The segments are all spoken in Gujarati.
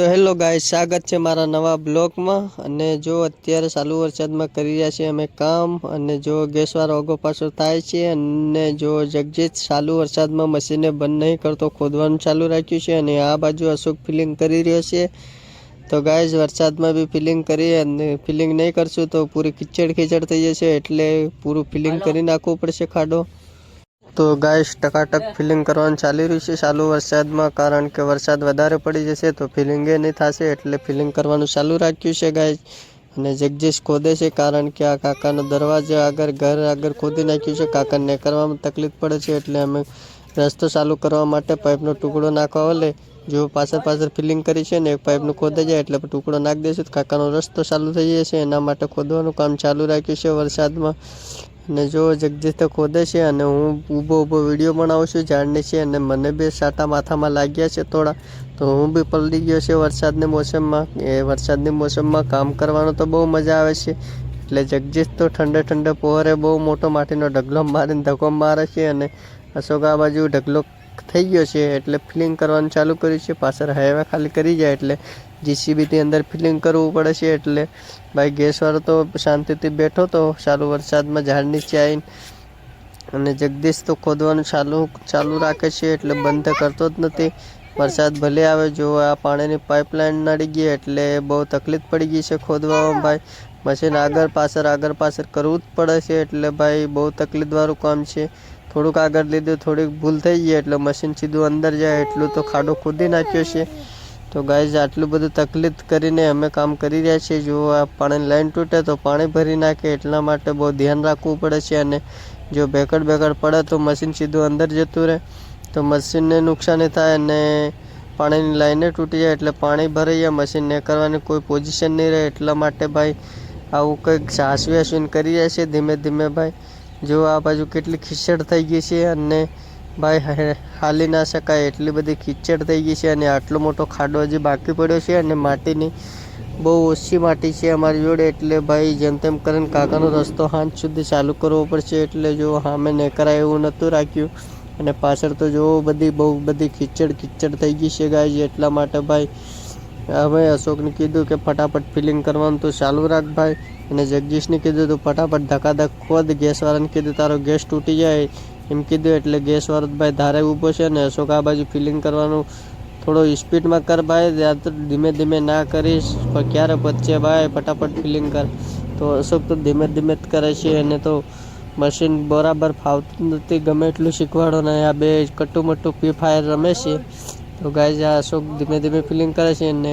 તો હેલો ગાય સ્વાગત છે મારા નવા બ્લોગમાં. અને જો અત્યારે ચાલુ વરસાદમાં કરી રહ્યા છીએ અમે કામ અને જો ગેસવાળો અગો પાછો થાય છે અને જો જગજીત ચાલુ વરસાદમાં મશીને બંધ નહીં કરતો ખોદવાનું ચાલુ રાખ્યું છે અને આ બાજુ અશોક ફિલિંગ કરી રહ્યો છે. તો ગાય વરસાદમાં બી ફિલિંગ કરી અને ફિલિંગ નહીં કરશું તો પૂરી કિચડ ખીચડ થઈ જશે એટલે પૂરું ફિલિંગ કરી નાખવું પડશે ખાડો. તો ગાઈશ ટકાટક ફિલિંગ કરવાનું ચાલી રહ્યું છે ચાલુ વરસાદમાં, કારણ કે વરસાદ વધારે પડી જશે તો ફિલિંગે નહીં થશે, એટલે ફિલિંગ કરવાનું ચાલુ રાખ્યું છે ગાઈશ અને જગદીશ ખોદે છે કારણ કે આ કાકાનો દરવાજો આગળ ઘર આગળ ખોદી નાખ્યું છે. કાકાને કરવામાં તકલીફ પડે છે, એટલે અમે રસ્તો ચાલુ કરવા માટે પાઇપનો ટુકડો નાખવા ઓલે જો પાછળ પાછળ ફિલિંગ કરી છે ને એક પાઇપનું ખોદાઈ જાય એટલે ટુકડો નાખી દેશું. તો કાકાનો રસ્તો ચાલુ થઈ જશે, એના માટે ખોદવાનું કામ ચાલુ રાખ્યું છે વરસાદમાં. અને જો જગદીશ તો ખોદે છે અને હું ઊભો ઊભો વીડિયો બનાવું છું ઝાડની છે અને મને બી સાટા માથામાં લાગ્યા છે થોડા, તો હું બી પલડી ગયો છે વરસાદની મોસમમાં. એ વરસાદની મોસમમાં કામ કરવાનું તો બહુ મજા આવે છે. એટલે જગદીશ તો ઠંડે ઠંડે પહોરે બહુ મોટો માટીનો ઢગલો મારીને ધક્કો મારે છે અને અશોક આ બાજુ ઢગલો થઈ ગયો છે એટલે ફિલિંગ કરવાનું ચાલુ કર્યું છે. પાછળ હાઈવે ખાલી કરી જાય એટલે જીસીબીથી અંદર ફિલિંગ કરવું પડે છે એટલે ભાઈ ગેસવાળો તો શાંતિથી બેઠો તો ચાલુ વરસાદમાં ઝાડ નીચે આવીને અને જગદીશ તો ખોદવાનું ચાલુ ચાલુ રાખે છે એટલે બંધ કરતો જ નથી. વરસાદ ભલે આવે, જો આ પાણીની પાઇપલાઇન નડી ગઈ એટલે બહુ તકલીફ પડી ગઈ છે ખોદવામાં ભાઈ. મશીન આગળ પાછળ આગળ પાછળ કરવું જ પડે છે એટલે ભાઈ બહુ તકલીફવાળું કામ છે. થોડુંક આગળ લીધું, થોડીક ભૂલ થઈ ગઈ એટલે મશીન સીધું અંદર જાય, એટલું તો ખાડો ખોદી નાખ્યો છે. તો ગાઈઝ આટલું બધું તકલીફ કરીને અમે કામ કરી રહ્યા છીએ. જો આ પાણી લાઈન તૂટે તો પાણી ભરી નાખે, એટલા માટે બહુ ધ્યાન રાખવું પડે છે. અને જો બેકડ બેકડ પડે તો મશીન સીધું અંદર જતું રહે. તો મશીનને નુકસાની થાય અને પાણીની લાઈને તૂટી જાય એટલે પાણી ભરાઈ જાય મશીન ને કરવાની કોઈ પોઝિશન નહીં રહે. એટલા માટે ભાઈ, આવું કંઈક સાસવી હાસવીને કરી રહ્યા છે ધીમે ધીમે ભાઈ. જો આ બાજુ કેટલી ખીચડ થઈ ગઈ છે અને ભાઈ હાલી ના શકાય એટલી બધી ખીચડ થઈ ગઈ છે અને આટલો મોટો ખાડો હજી બાકી પડ્યો છે અને માટીની બહુ ઓછી માટી છે અમારી જોડે એટલે ભાઈ જેમ તેમ કરીને કાકાનો રસ્તો હાંજ સુધી ચાલુ કરવો પડશે એટલે જો સામે ને કરાય એવું નહોતું રાખ્યું. અને પાછળ તો જો બધી બહુ બધી ખીચડ ખીચડ થઈ ગઈ છે ગાય એટલા માટે ભાઈ હવે અશોકને કીધું કે ફટાફટ ફિલિંગ કરવાનું તો ચાલુ રાખ ભાઈ. અને જગદીશને કીધું તો ફટાફટ ધકાધક ખોદ, ગેસવાળાને કીધું તારો ગેસ તૂટી જાય. એમ કીધું એટલે ગેસવાળો ભાઈ ધારે ઊભો છે ને અશોક આ બાજુ ફિલિંગ કરવાનું થોડો સ્પીડમાં કર ભાઈ. ત્યાં તો ધીમે ધીમે ના કરીશ, પણ ક્યારે પચે ભાઈ? ફટાફટ ફિલિંગ કર. તો અશોક તો ધીમે ધીમે જ કરે છે અને તો મશીન બરાબર ફાવતું નથી, ગમે એટલું શીખવાડો ને આ બે કટ્ટું મટ્ટું ફ્રી ફાયર રમે છે. તો ગાય આ અશોક ધીમે ધીમે ફિલિંગ કરે છે અને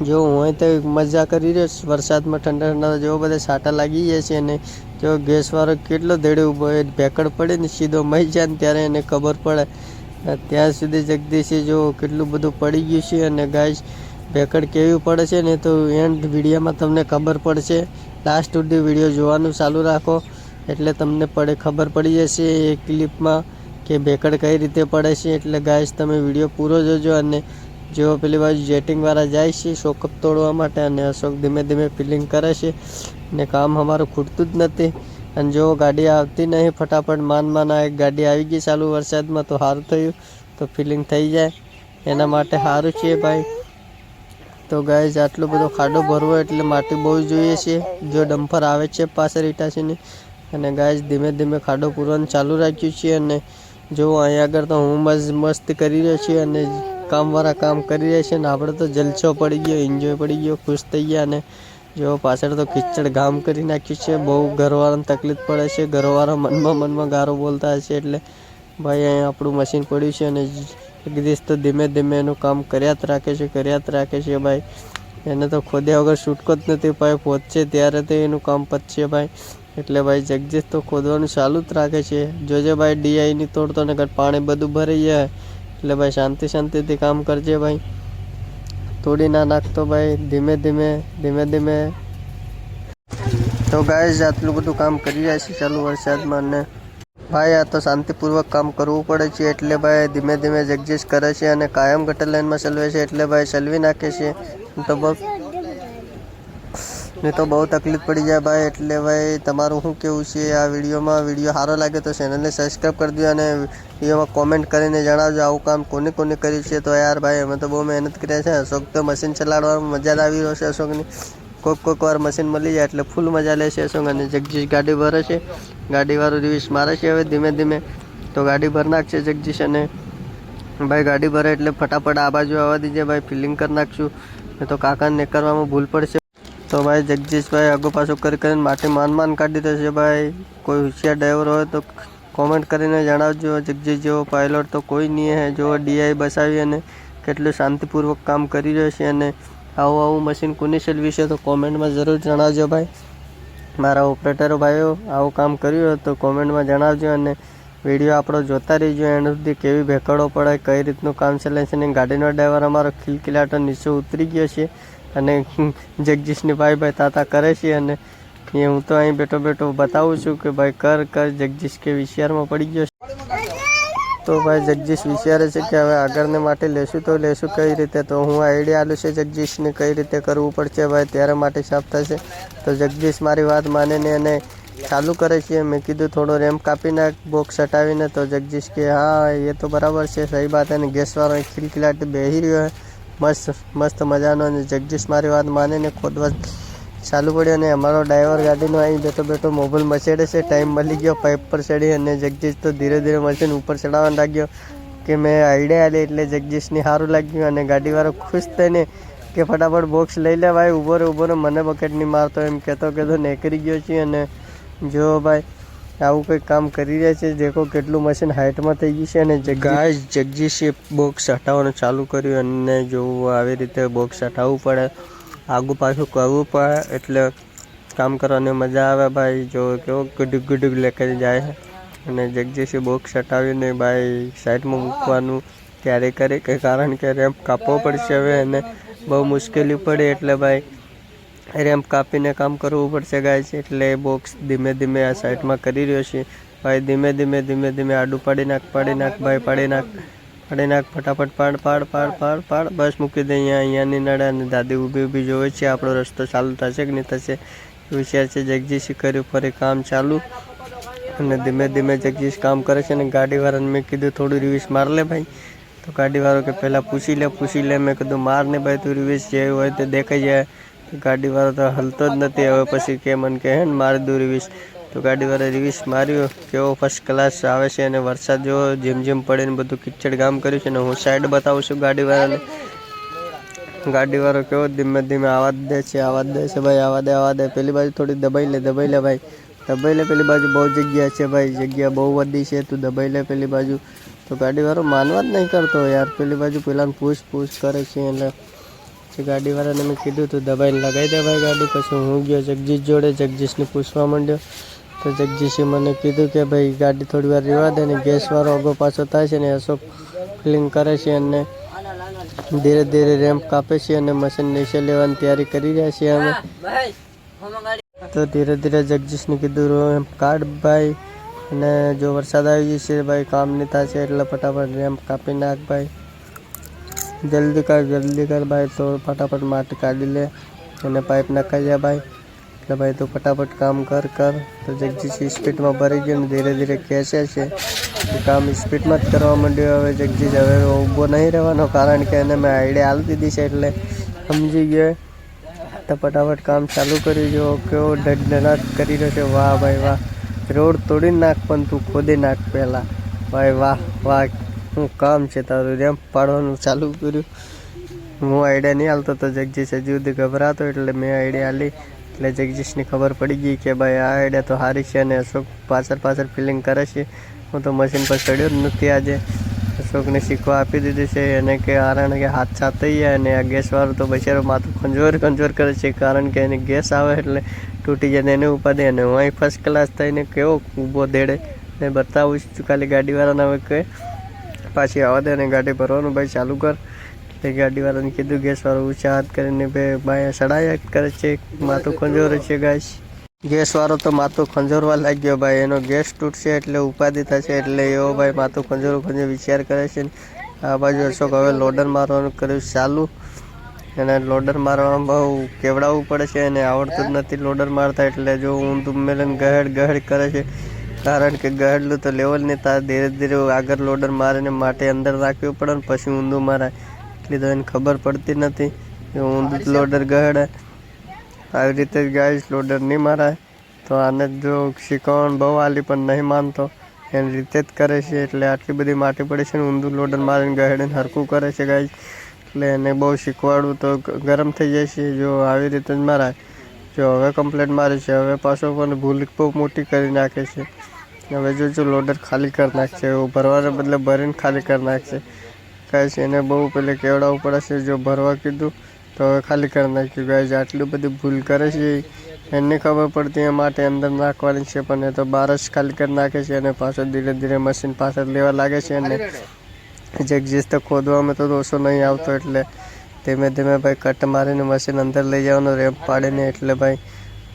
જો હું તો મજા કરી રહ્યો છું. વરસાદમાં ઠંડા ઠંડા જેવો બધા સાટા લાગી ગયા છે અને જો ગેસવાળો કેટલો દેડે ઊભો હોય, ભેકડ પડે ને સીધો મહી જાય ને ત્યારે એને ખબર પડે. ત્યાં સુધી જગદીશે જો કેટલું બધું પડી ગયું છે અને ગાય ભેકડ કેવી પડે છે ને તો એન્ડ વિડીયોમાં તમને ખબર પડશે. લાસ્ટ સુધી વીડિયો જોવાનું ચાલુ રાખો. એટલે તમને પડે ખબર પડી જશે એ ક્લિપમાં કે ભેકડ કઈ રીતે પડે છે એટલે ગાઈસ તમે વીડિયો પૂરો જોજો અને જેઓ પેલી બાજુ જેટિંગવાળા જાય છે શોકઅપ તોડવા માટે અને અશોક ધીમે ધીમે ફિલિંગ કરે છે ને કામ અમારું ખૂટતું જ નથી. અને જો ગાડી આવતી નહીં ફટાફટ, માન માન આ એક ગાડી આવી ગઈ ચાલુ વરસાદમાં તો સારું થયું, તો ફિલિંગ થઈ જાય. એના માટે સારું છે ભાઈ. તો ગાય આટલો બધો ખાડો ભરવો એટલે માટી બહુ જોઈએ છે. જો ડમ્પર આવે છે પાછળ ઇટાસીની અને ગાય ધીમે ધીમે ખાડો પૂરવાનું ચાલુ રાખ્યું છે અને જો અહીંયા આગળ તો હું મસ્ત મસ્ત કરી રહ્યો છું અને કામવાળા કામ કરી રહ્યા છે ને આપણે તો જલસો પડી ગયો એન્જોય પડી ગયો, ખુશ થઈ ગયા અને જો પાછળ તો ખીચડ ગામ કરી નાખ્યું છે. બહુ ઘરવાળાને તકલીફ પડે છે, ઘરવાળા મનમાં મનમાં ગારો બોલતા હશે એટલે ભાઈ અહીંયા આપણું મશીન પડ્યું છે અને એક દિવસ તો ધીમે ધીમે એનું કામ કર્યા જ રાખે છે, કર્યા જ રાખે છે ભાઈ. એને તો ખોદ્યા વગર છૂટકો જ નથી, ભાઈ, પહોંચે ત્યારે તો એનું કામ પતશે ભાઈ. એટલે ભાઈ જગદીશ તો ખોદવાનું ચાલુ જ રાખે છે. જોજે ભાઈ ડીઆઈની તોડતો ને પાણી બધું ભરાઈ જાય. એટલે ભાઈ શાંતિ શાંતિથી કામ કરજે ભાઈ. તોડી ના નાખતો ભાઈ ધીમે ધીમે ધીમે ધીમે. તો ગાય આટલું બધું કામ કરી રહ્યા છે ચાલુ વરસાદમાં અને ભાઈ આ તો શાંતિપૂર્વક કામ કરવું પડે છે. એટલે ભાઈ ધીમે ધીમે જગજીશ કરે છે અને કાયમ ગટર લાઈનમાં ચલવે છે. એટલે ભાઈ ચલવી નાખે છે. તો બહુ ને તો બહુ તકલીફ પડી જાય ભાઈ, એટલે ભાઈ તમારું શું કેવું છે આ વિડીયોમાં? વીડિયો સારો લાગે તો ચેનલને સબસ્ક્રાઈબ કરી દો અને વિડીયોમાં કોમેન્ટ કરીને જણાવજો આવું કામ કોને કોને કર્યું છે. તો યાર ભાઈ, અમે તો બહુ મહેનત કર્યા છે. અશોક તો મશીન ચલાવવામાં મજા આવી રહ્યો છે અશોકની. કોઈક કોઈક વાર મશીન મળી જાય એટલે ફૂલ મજા લે છે અશોક અને જગજીશ ગાડી ભરે છે. ગાડીવાળો રિવિસ મારે છે હવે ધીમે ધીમે. તો ગાડી ભર નાખશે જગજીશ અને ભાઈ ગાડી ભરે એટલે ફટાફટ આ બાજુ આવવા દીજે ભાઈ ફિલિંગ કરી નાખશું. તો કાકાને કરવામાં ભૂલ પડશે. તો ભાઈ જગદીશભાઈ આગો પાછો કરી કરીને માટી માન માન કાઢી દેશે ભાઈ. કોઈ હોશિયાર ડ્રાઈવર હોય તો કોમેન્ટ કરીને જણાવજો. જગદીશ જેવો પાયલોટ તો કોઈ નહીં હે. જો ડીઆઈ બસાવી અને કેટલું શાંતિપૂર્વક કામ કરી રહ્યો છે અને આવું આવું મશીન કોની સેલવી છે તો કોમેન્ટમાં જરૂર જણાવજો ભાઈ. મારા ઓપરેટરો ભાઈઓ, આવું કામ કર્યું હોય તો કોમેન્ટમાં જણાવજો અને વીડિયો આપણો જોતા રહીજો. એના સુધી કેવી ભેકડો પડે કઈ રીતનું કામ ચાલે છે અને ગાડીનો ડ્રાઈવર અમારો ખિલખિલાટો નીચે ઉતરી ગયો છે. અને જગદીશની ભાઈ ભાઈ તાતા કરે છે અને એ હું તો અહીં બેઠો બેઠો બતાવું છું કે ભાઈ કર કર જગદીશ કે વિશિયારમાં પડી ગયો છે. તો ભાઈ જગદીશ વિચારે છે કે હવે આગળને માટે લેશું તો લેશું કઈ રીતે? તો હું આઈડિયા આલું છે જગદીશને કઈ રીતે કરવું પડશે ભાઈ, ત્યારે માટે સાફ થશે. તો જગદીશ મારી વાત માને ને એને ચાલુ કરે છે. મેં કીધું થોડો રેમ્પ કાપી નાખ બોક્સ હટાવીને. તો જગદીશ કે હા, એ તો બરાબર છે, સહી વાત. અને ગેસવાળો ખિલખિલાટી બેહી રહ્યો છે. મસ્ત મસ્ત મજાનો અને જગદીશ મારી વાત માને ને ખોદવા ચાલુ પડ્યો અને અમારો ડ્રાઈવર ગાડીનો અહીં બેઠો બેઠો મોબાઈલ મચેડે છે. ટાઈમ મળી ગયો, પાઇપ પર ચડી અને જગદીશ તો ધીરે ધીરે મશીન ઉપર ચડાવવા લાગ્યો કે મેં આઈડિયા લે એટલે જગદીશને સારું લાગ્યું અને ગાડીવાળો ખુશ થઈને કે ફટાફટ બોક્સ લઈ લે ભાઈ ઊભો રહે ઊભો રહે, મને બકેટ નહીં મારતો એમ કહેતો કહેતો નીકળી ગયો છે અને જો ભાઈ આવું કંઈક કામ કરી રહ્યા છે. દેખો કેટલું મશીન હાઇટમાં થઈ ગયું છે અને ગાય જગદીશે બોક્સ હટાવવાનું ચાલુ કર્યું અને જોવું આવી રીતે બોક્સ હટાવવું પડે, આગું પાછું કરવું પડે, એટલે કામ કરવાની મજા આવે ભાઈ. જો કેવો ગુડુક ગુડુક લેકે જાય અને જગદીશે બોક્સ હટાવીને ભાઈ સાઈડમાં મૂકવાનું ત્યારે કરે, કે કારણ કે રેમ્પ કાપવો પડશે હવે અને બહુ મુશ્કેલી પડે એટલે ભાઈ રેમ્પ કાપીને કામ કરવું પડશે ગાય છે એટલે બોક્સ ધીમે ધીમે આ સાઈડમાં કરી રહ્યો છે. ભાઈ, ધીમે ધીમે ધીમે ધીમે આડું પાડી નાખ પાડી નાખ, ભાઈ, પાડી નાખ પાડી નાખ, ફટાફટ પાડ પાડ પાડ પાડ પાડ. બસ મૂકી દે અહીંયા, અહીંયાની નડે અને દાદી ઊભી ઊભી જોવે છે. આપણો રસ્તો ચાલુ થશે કે નહીં થશે? વિચાર છે જગદીશે કર્યું ફરી કામ ચાલુ. અને ધીમે ધીમે જગદીશ કામ કરે છે અને ગાડીવાળાને મેં કીધું થોડું રિવિસ માર લે, ભાઈ. તો ગાડીવાળો કે પહેલાં પૂછી લે પૂછી લે. મેં કીધું, માર ને ભાઈ, તું રિવિસ જે હોય તે દેખાઈ જાય. ગાડીવાળો તો હલતો જ નથી, હવે પછી કે મને કહે ને મારી દઉં રિવિસ તો ગાડીવાળા રિવિસ માર્યો, કેવો ફર્સ્ટ ક્લાસ આવે છે અને વરસાદ જો જેમ જેમ પડે ને બધું કિચડ કામ કર્યું છે ને હું સાઈડ બતાવું છું ગાડીવાળાને. ગાડીવાળો કેવો ધીમે ધીમે આવાજ દે છે, આવાજ દે છે, ભાઈ આવા દે આવા દે. પેલી બાજુ થોડી દબાઈ લે દબાઈ લે ભાઈ. દબાઈ લે પેલી બાજુ બહુ જગ્યા છે ભાઈ, જગ્યા બહુ વધી છે, તું દબાઈ લે પેલી બાજુ. તો ગાડીવાળો માનવા જ નહીં કરતો યાર, પેલી બાજુ પેલાને પૂછ પૂછ કરે છે એટલે પછી ગાડીવાળાને મેં કીધું તું દબાઈને લગાવી દે ગાડી. પછી હું ગયો જગદીશ જોડે. જગદીશને પૂછવા માંડ્યો. તો જગદીશે મને કીધું કે ભાઈ ગાડી થોડી વાર રહેવા દે ને ગેસવાળો અગો પાછો થાય છે ને અશોક ફિલિંગ કરે છે અને ધીરે ધીરે રેમ્પ કાપે છે અને મશીન નીચે લેવાની તૈયારી કરી રહ્યા છીએ અમે. તો ધીરે ધીરે જગદીશને કીધું રેમ્પ કાઢ ભાઈ. અને જો વરસાદ આવી જશે ભાઈ, કામ નહીં થશે એટલે ફટાફટ રેમ્પ કાપી નાખ ભાઈ. જલ્દી કર જલ્દી કર ભાઈ, તો ફટાફટ માટી કાઢી લે. અને પાઇપ નખાઈ જાય ભાઈ. એટલે ભાઈ તું ફટાફટ કામ કર કર. તો જગદીશ સ્પીડમાં ભરી ગયો ને ધીરે ધીરે ખેંચે છે. કામ સ્પીડમાં જ કરવા માંડ્યું. હવે જગદીશ હવે ઊભો નહીં રહેવાનો, કારણ કે એને મેં આઈડિયા આપી દીધી છે એટલે સમજી ગયો. તો ફટાફટ કામ ચાલુ કરી જો. કેવો ધડધડાટ કરી રહ્યો છે. વાહ ભાઈ વાહ. રોડ તોડી નાખ પણ તું ખોદી નાખ પહેલાં. ભાઈ વાહ વાહ. શું કામ છે તારું રેમ્પ પાડવાનું ચાલુ કર્યું. હું આઈડિયા નહીં હાલતો તો જગજીશ હજી સુધી ગભરાતો એટલે મેં આઈડિયા આલી. એટલે જગજીશની ખબર પડી ગઈ કે ભાઈ આ આઈડિયા તો સારી છે અને અશોક પાછળ પાછળ ફિલિંગ કરે છે. હું તો મશીન પર ચડ્યો જ નથી આજે. અશોકને શીખવા આપી દીધી છે. એને કે કારણ કે હાથ છાતઈ થઈ જાય અને આ ગેસવાળો તો બચારો માથું ખંજોર ખંજોર કરે છે. કારણ કે એને ગેસ આવે એટલે તૂટી જાય એને ઉપાધિ અને હું અહીં ફર્સ્ટ ક્લાસ થઈને કેવો ઊભો દેડે. ને બતાવું છું ખાલી ગાડીવાળાને હવે કે પાછી આવવા દે અને ગાડી ભરવાનું ભાઈ ચાલુ કર. તે ગાડીવાળાને કીધું ગેસવાળો ઊંચા હાથ કરીને બે ભાઈ સડાયા કરે છે. માથું ખંજોરે છે ગાઈશ ગેસવાળો તો માથું ખંજોરવા લાગ્યો ભાઈ. એનો ગેસ તૂટશે એટલે ઉપાધિ થશે એટલે એવો ભાઈ માથું ખંજોરું ખંજોર વિચાર કરે છે આ બાજુ અશોક હવે લોડર મારવાનું કર્યું ચાલુ. અને લોડર મારવામાં બહુ કેવડાવવું પડે છે અને આવડતું જ નથી લોડર મારતા એટલે જો ઊંધું મેલન ગહેડ ગહેડ કરે છે. કારણ કે ગહેડલું તો લેવલ નહીં તાર ધીરે ધીરે આગળ લોડર મારીને માટે અંદર રાખવું પડે ને પછી ઊંધું મારે એટલી તો એને ખબર પડતી નથી કે ઊંધું જ લોડર ગહેડે આવી રીતે જ ગાઈશ લોડર નહીં મારાય. તો આને જો શીખવણ બહુ આલી પણ નહીં માનતો. એની રીતે જ કરે છે એટલે આટલી બધી માટી પડી છે ને ઊંધું લોડર મારીને ગહેડીને હરકું કરે છે ગાઈશ એટલે એને બહુ શીખવાડું તો ગરમ થઈ જાય છે જો આવી રીતે જ મારાય. જો હવે કમ્પ્લેટ મારે છે હવે પાછો પણ ભૂલ બહુ મોટી કરી નાખે છે. હવે જો જો લોડર ખાલી કરી નાખશે, એવું ભરવાને બદલે ભરીને ખાલી કરી નાખશે. કાંઈ છે એને બહુ પેલે કેવડાવવું પડે છે જો ભરવા કીધું, તો હવે ખાલી કરી નાખ્યું. ગાય આટલી બધી ભૂલ કરે છે, એને ખબર પડતી એ માટે અંદર નાખવાની છે, પણ એ તો બહાર જ ખાલી કરી નાખે છે, અને પાછો ધીરે ધીરે મશીન પાછળ લેવા લાગે છે, અને જગજીશ તો ખોદવામાં તો દોષો નહીં આવતો, એટલે ધીમે ધીમે ભાઈ કટ મારીને મશીન અંદર લઈ જવાનું રેમ્પ પાડીને, એટલે ભાઈ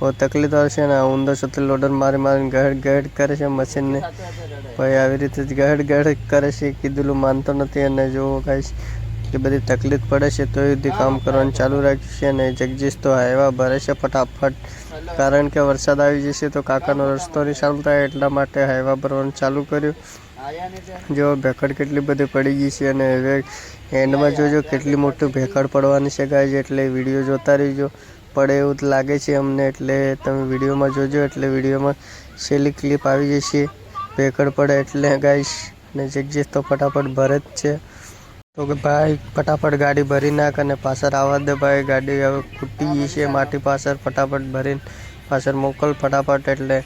બહુ તકલીફ આવશે ને ઊંધો સતત લોડર મારી મારીને ગહેડ ગહેડ કરે છે મશીનને. ભાઈ આવી રીતે જ ગહેડ ગહેડ કરે છે કીધેલું માનતો નથી અને જોવો કાંઈ કે બધી તકલીફ પડે છે, તો એ કામ કરવાનું ચાલુ રાખ્યું છે અને જગજીશ તો હાઈવા ભરે છે ફટાફટ. કારણ કે વરસાદ આવી જશે તો કાકાનો રસ્તો નહીં ચાલુ થાય એટલા માટે હાઈવા ભરવાનું ચાલુ કર્યું. જો ભેખડ કેટલી બધી પડી ગઈ છે અને હવે એન્ડમાં જોજો કેટલી મોટી ભેખડ પડવાની છે એટલે વીડિયો જોતા રહીજો. પડે એવું જ લાગે છે અમને, એટલે તમે વિડીયોમાં જોજો, એટલે વિડીયોમાં છેલ્લી ક્લિપ આવી જશે. ભેખડ પડે એટલે ગાઈશ ને જગજીશ તો ફટાફટ ભરે જ છે. તો કે ભાઈ, ફટાફટ ગાડી ભરી નાખ અને પાછળ આવવા દે ભાઈ, ગાડી હવે ખૂટી ગઈ છે, માટી પાછળ ફટાફટ ભરીને પાછળ મોકલ ફટાફટ, એટલે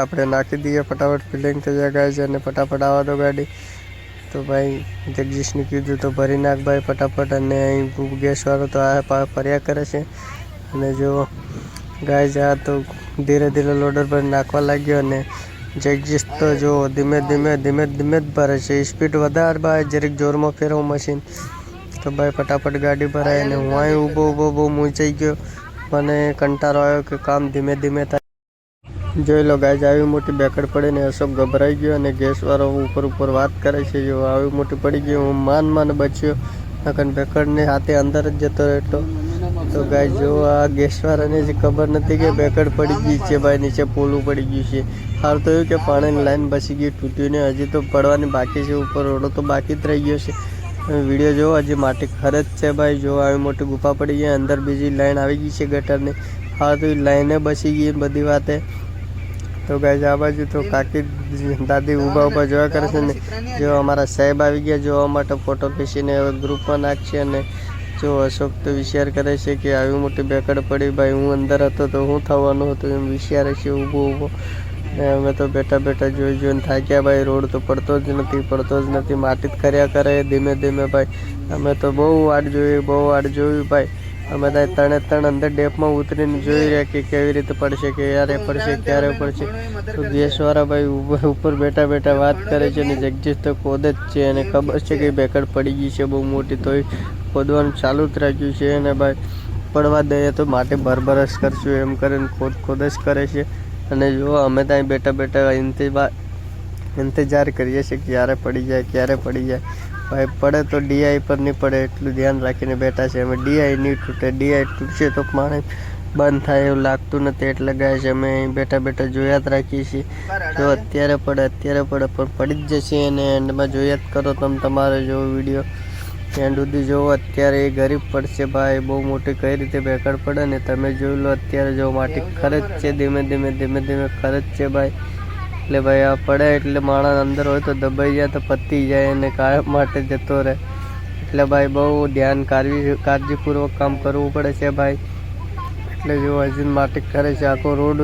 આપણે નાખી દઈએ ફટાફટ ફિલિંગ થઈ જાય છે અને ફટાફટ આવવા દો ગાડી. તો ભાઈ, જગદીશને કીધું તો ભરી નાખ ભાઈ ફટાફટ, અને અહીં ગેસવાળો તો આ ફર્યા કરે છે. અને જો ગાય જા તો ધીરે ધીરે લોડર પર નાખવા લાગ્યો અને જગદીશ તો જો ધીમે ધીમે ધીમે ધીમે જ ભરે છે. સ્પીડ વધારે ભાઈ, જરીક જોરમાં ફેરવું મશીન તો ભાઈ ફટાફટ ગાડી ભરાય અને હું અહીં ઊભો ઊભો બહુ મૂંચાઈ ગયો. મને કંટાળો આવ્યો કે કામ ધીમે ધીમે થાય. જોઈ લો ગાય આવી મોટી બેકડ પડી ને અશોક ગભરાઈ ગયો અને ગેસવાળો ઉપર ઉપર વાત કરે છે. જો, આવી મોટી પડી ગઈ, હું માન માન બચ્યો. નકન બેકડને હાથે અંદર જ જતો રહેતો. તો ગાય જો આ ગેસવાળાને જે ખબર નથી કે બેકડ પડી ગઈ છે ભાઈ, નીચે પોલું પડી ગયું છે. હાલ તો એવું કે પાણીની લાઈન બસી ગઈ, તૂટ્યું ને હજી તો પડવાની બાકી છે, ઉપર રોડો તો બાકી જ રહી ગયો છે. વીડિયો જોવો હજી માટી ખરે જ છે ભાઈ. જો આવી મોટી ગુફા પડી ગઈ, અંદર બીજી લાઈન આવી ગઈ છે ગટરની. હા તો એ લાઈને બસી ગઈ બધી વાતે. તો ગાય આ બાજુ તો કાકી દાદી ઊભા ઊભા જોયા કરે છે ને. જો અમારા સાહેબ આવી ગયા, જોવા માટે ફોટો ખીચીને ગ્રુપમાં નાખશે અને જો અશોક તો વિચાર કરે છે કે આવી મોટી બેકડ પડી ભાઈ, હું અંદર હતો તો હું થવાનું હતું એમ વિચારે છે ઊભો ઊભો. ને અમે તો બેઠા બેઠા જોઈ જોઈને થાક્યા, ભાઈ, રોડ તો પડતો જ નથી, પડતો જ નથી માટી જ કર્યા કરે ધીમે ધીમે ભાઈ. અમે તો બહુ વાટ જોઈ, બહુ વાટ જોયું ભાઈ. અમે ત્યાં ત્રણે ત્રણ અંદર ડેપમાં ઉતરીને જોઈ રહ્યા કે કેવી રીતે પડશે, કે ક્યારે પડશે ક્યારે પડશે. તો ગેસવાળા ભાઈ ઉપર બેઠા બેઠા વાત કરે છે અને જગદીશ તો ખોદ જ છે અને ખબર છે કે બેકડ પડી ગઈ છે બહુ મોટી, તોય ખોદવાનું ચાલુ જ રાખ્યું છે અને ભાઈ, પડવા દઈએ તો માટે ભરભરસ કરશું એમ કરીને ખોદ ખોદ જ કરે છે. અને જો અમે ત્યાં બેઠા બેઠા ઇંતજાર કરીએ છીએ ક્યારે પડી જાય, ક્યારે પડી જાય. ભાઈ, પડે તો ડીઆઈ પર નહીં પડે એટલું ધ્યાન રાખીને બેઠા છે અમે. ડીઆઈ નહીં તૂટે ડીઆઈ તૂટશે તો પાણી બંધ થાય એવું લાગતું નથી એટલે ગાય છે અમે અહીં બેઠા બેઠા જોયા જ રાખીએ છીએ. જો અત્યારે પડે અત્યારે પડે, પણ પડી જ જશે અને એન્ડમાં જોયા જ કરો તમે તમારે જો વીડિયો. એન્ડ સુધી જોવો, અત્યારે એ ગરીબ પડશે ભાઈ, બહુ મોટી કઈ રીતે બેકડ પડે ને તમે જોઈ લો, અત્યારે જો માટી ખરે છે, ધીમે ધીમે ધીમે ધીમે ખરે છે ભાઈ. એટલે ભાઈ આ પડે એટલે માણસ અંદર હોય તો દબાઈ જાય, તો પતી જાય અને કાયમ માટે જતો રહે. એટલે ભાઈ બહુ ધ્યાન કાળજી કાળજીપૂર્વક કામ કરવું પડે છે ભાઈ. એટલે જો હજી માટી કરે છે, આખો રોડ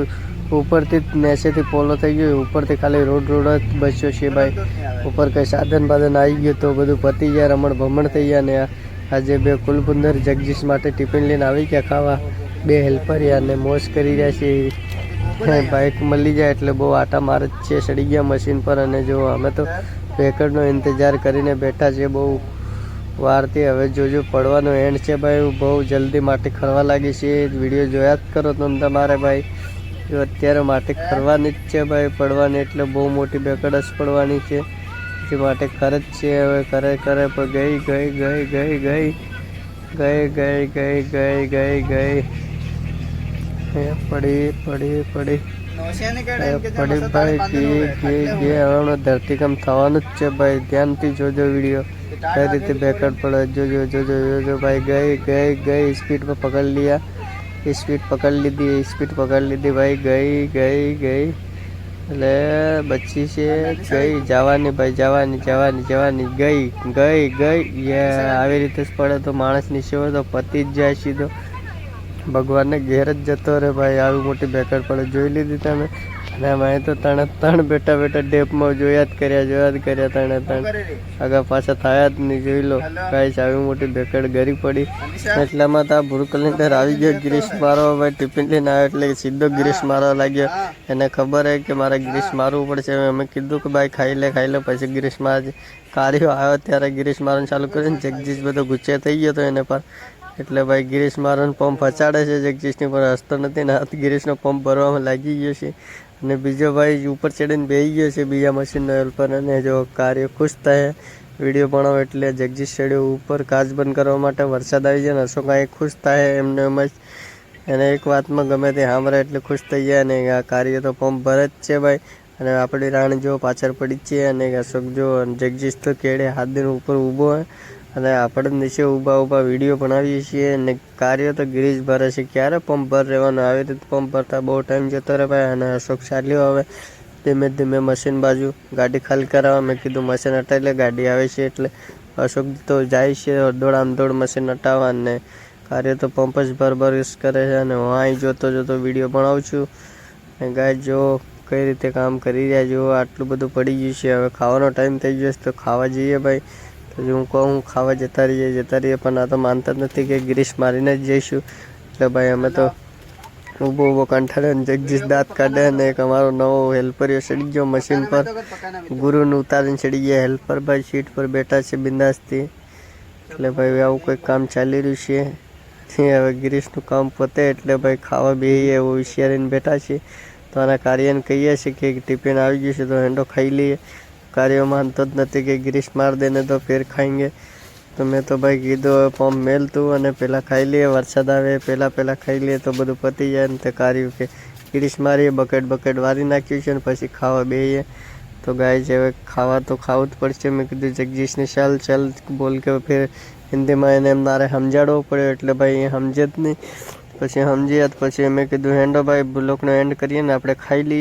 ઉપરથી નીચેથી પોલો થઈ ગયો, ઉપરથી ખાલી રોડ રોડ જ બચ્યો છે ભાઈ. ઉપર કંઈ સાધન બાધન આવી ગયું તો બધું પતી ગયા, રમણ ભમણ થઈ ગયા ને આજે બે કુલપુંદર જગદીશ માટે ટિફિન લઈને આવી ગયા ખાવા. બે હેલ્પરિયા ને મોજ કરી રહ્યા છે. બાઇક મળી જાય એટલે બહુ આટા મારે જ છે, સડી ગયા મશીન પર અને જો અમે તો પેકડનો ઇંતજાર કરીને બેઠા છીએ બહુ. વારથી હવે જોજો, પડવાનો એન્ડ છે ભાઈ. બહુ જલ્દી માટી ખરવા લાગી છે. વીડિયો જોયા જ કરો તમે તમારે ભાઈ. જો અત્યારે માટે ખરવાની જ છે ભાઈ પડવાની એટલે બહુ મોટી બેકડ જ પડવાની છે. જે માટે ખરે જ છે હવે કરે કરે પણ ગઈ ગઈ ગઈ ગઈ ગઈ. ગઈ ગઈ ગઈ ગઈ ગઈ ગઈ. પડી પડી પડી. પડી ભાઈ ગઈ ગઈ ગઈ હવે ધરતીકંપ થવાનું જ છે ભાઈ. ધ્યાનથી જોજો વીડિયો. કઈ રીતે બેકડ પડે જોજો જોજો જોજો. ભાઈ ગઈ ગઈ ગઈ. સ્પીડમાં પકડી લીયા. સ્પીડ પકડી લીધી સ્પીડ પકડી લીધી ભાઈ, ગઈ ગઈ ગઈ. એટલે બચી છે, ગઈ, જવાની ભાઈ, જવાની જવાની જવાની, ગઈ ગઈ ગઈ. આવી રીતે જ પડે તો માણસ સેવા તો પતી જ જાય સીધો. ભગવાનને ઘેર જ જતો રહે ભાઈ, આવી મોટી બેકર પડે. જોઈ લીધી તમે? અને અમે તો ત્રણે ત્રણ બેઠા બેઠા ડેપમાં જોયા જ કર્યા જોયા જ કર્યા ત્રણે ત્રણ આગળ પાછા થયા જ નહીં જોઈ લો. કાંઈ આવી મોટી બેકડ ગરી પડી. એટલામાં તો આ ભૂર કલેન્ડર આવી ગયો ગ્રીસ મારવા ભાઈ ટિફિન લઈને આવ્યો એટલે સીધો ગ્રીસ મારવા લાગ્યો. એને ખબર હે કે મારે ગ્રીસ મારવું પડશે. અમે કીધું કે ભાઈ ખાઈ લે ખાઈ લે પછી ગ્રીસ મારજે કાર્યો આવ્યો ત્યારે ગ્રીસ મારવાનું ચાલુ કર્યું ને જગદીશ બધો ગુસ્સે થઈ ગયો હતો એને પર. એટલે ભાઈ ગિરીશ મારવાનો પંપ ફચાડે છે જગદીશની પર. હસતો નથી ને હાથ ગિરીશનો પંપ ભરવામાં લાગી ગયો છે. અને બીજો ભાઈ ઉપર ચડીને બેસી ગયો છે બીજા મશીનનો હેલ્પર અને જો કાર્ય ખુશ થાય, વીડિયો બનાવો એટલે જગદીશ ચડ્યો ઉપર કાચ બંધ કરવા માટે વરસાદ આવી જાય ને અશોક અહીં ખુશ થાય એમને એમ જ. એને એક વાતમાં ગમે તે સાંભળે એટલે ખુશ થઈ જાય અને આ કાર્ય તો પંપ ભરે જ છે ભાઈ. અને આપણી રાણી જો પાછળ પડી છે અને અશોક જો જગદીશ તો કેડે હાથ દિન ઉપર ઊભો હોય. અને આપણે નીચે ઊભા ઊભા વીડિયો બનાવીએ છીએ અને કાર્ય તો ગિરીશ ભરે છે. ક્યારે પંપ ભર રહેવાનું? આવી રીતે પંપ ભરતા બહુ ટાઈમ જતો રહે ભાઈ અને અશોક ચાલ્યો હવે ધીમે ધીમે મશીન બાજુ ગાડી ખાલી કરાવવા મેં કીધું મશીન હટાવી લે, ગાડી આવે છે એટલે અશોક તો જાય છે દોડ આમ દોડ મશીન હટાવવા અને કાર્ય તો પંપ જ ભર ભર યુઝ કરે છે અને હું અહીં જોતો જોતો વીડિયો બનાવું છું. અને ગાય જો કઈ રીતે કામ કરી રહ્યા જો આટલું બધું પડી ગયું છે. હવે ખાવાનો ટાઈમ થઈ ગયો છે તો ખાવા જઈએ ભાઈ. જો હું કહું, હું ખાવા જતા રહીએ જતા રહીએ, પણ આ તો માનતા જ નથી કે ગ્રીસ મારીને જ જઈશું. એટલે ભાઈ અમે તો ઊભો ઊભો કંઠાળે અને જગદીશ દાંત કાઢે અને એક અમારો નવો હેલ્પરિયો ચડી ગયો મશીન પર. ગુરુનું ઉતારીને ચડી ગયા હેલ્પર ભાઈ સીટ પર બેઠા છે બિંદાસથી. એટલે ભાઈ આવું કંઈક કામ ચાલી રહ્યું છે? હવે ગિરીશનું કામ પતે એટલે ભાઈ ખાવા બેસીએ એવું વિચારીને બેઠા છીએ તો આના કાર્યને કહીએ છીએ કે ટિફિન આવી ગયું છે તો હેન્ડો ખાઈ લઈએ. કાર્ય માનતો જ નથી કે ગ્રીસ માર દેને તો ફેર ખાएंगे તો મેં તો ભાઈ કીધું પંપ મેલ તું અને પહેલાં ખાઈ લઈએ વરસાદ આવે પહેલાં પહેલાં ખાઈ લઈએ તો બધું પતી જાય. ને તે કાર્યું કે ગ્રીસ મારીએ બકેટ બકેટ વારી નાખ્યું છે ને પછી ખાવા બેહીએ. તો ગાય છે, હવે ખાવા તો ખાવું જ પડશે. મેં કીધું, જગદીશને ચાલ ચાલ, બોલ કે ફેર હિન્દીમાં એને એમ મારે સમજાડવો પડ્યો. એટલે ભાઈ એ સમજે જ નહીં. પછી સમજ્યા પછી મેં કીધું હેન્ડો ભાઈ બ્લોકનો એન્ડ કરીએ ને, આપણે ખાઈ લઈએ.